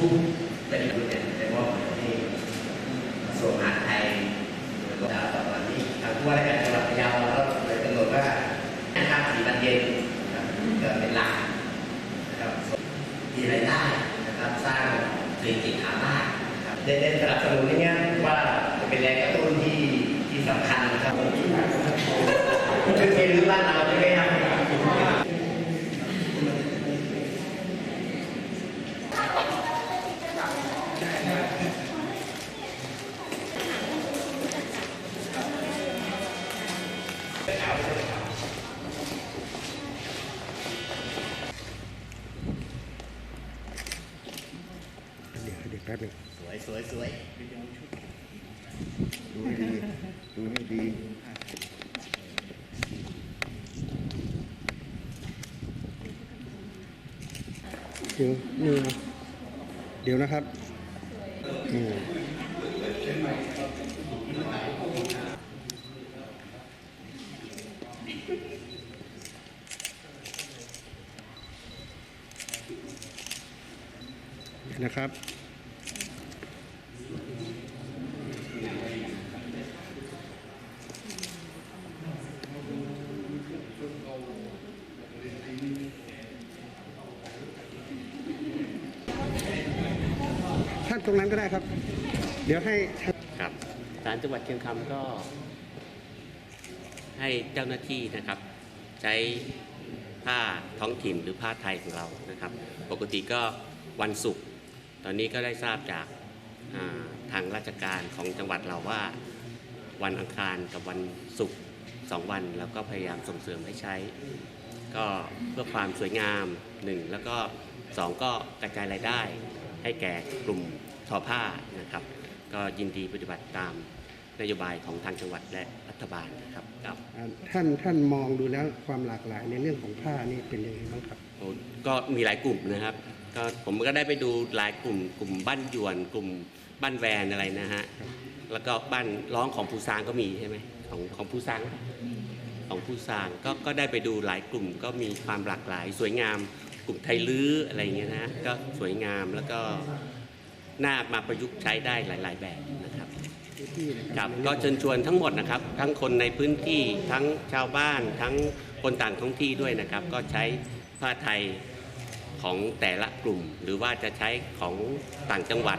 ทุกเป็นรุ่นเนี่ยเป็นมอบที่กระทรวงมหาดไทยแล้วตอนนี้ทางผู้ว่าราชการจังหวัดพะเยาเราก็เลยกำหนดว่านะครับสี่วันเย็นนะครับก็เป็นหลักนะครับมีรายได้นะครับสร้างเศรษฐกิจฐานรากนะครับเด่นๆสนับสนุนอย่างเงี้ยว่าเป็นแรงกระตุ้นที่ที่สำคัญนะครับคือเรียนรู้บ้านเราใช่ไหม ป๊บหนึงสวยสวยสวยดูให้ดี ดูให้ดีเดี๋ยวนี่เดี๋ยวนะครับอืมนะครับ ตรงนั้นก็ได้ครับ เดี๋ยวให้ครับศาลจังหวัดเชียงคำก็ ให้เจ้าหน้าที่นะครับ ใช้ผ้าท้องถิ่นหรือผ้าไทยของเรานะครับ ปกติก็วันศุกร์ตอนนี้ก็ได้ทราบจากาทางราชการของจังหวัดเราว่า วันอังคารกับวันศุกร์สองวันแล้วก็พยายามส่งเสริมให้ใช้ ก็เพื่อความสวยงามหนึ่งแล้วก็สองก็กระจายรายได้ ให้แก่กลุ่มทอผ้านะครับ ก็ยินดีปฏิบัติตามนโยบายของทางจังหวัดและรัฐบาลนะครับครับอ่าท่านท่านมองดูแล้วความหลากหลายในเรื่องของผ้านี่เป็นยังไงบ้างครับโอ้ก็มีหลายกลุ่มนะครับ ก็ผมก็ได้ไปดูหลายกลุ่ม กลุ่มบ้านยวน กลุ่มบ้านแวนอะไรนะฮะแล้วก็บ้านร้องของผู้ซางก็มีใช่ไหมของของผู้ซางของผู้ซางก็ก็ได้ไปดูหลายกลุ่มก็มีความหลากหลาย สวยงาม กลุ่มไทยลื้ออะไรอย่างเงี้ยนะฮะก็สวยงามแล้วก็น่ามาประยุกต์ใช้ได้หลาย ๆ แบบนะครับครับก็เชิญชวนทั้งหมดนะครับ ทั้งคนในพื้นที่ทั้งชาวบ้าน ทั้งคนต่างท้องที่ด้วยนะครับ ก็ใช้ผ้าไทยของแต่ละกลุ่ม หรือว่าจะใช้ของต่างจังหวัด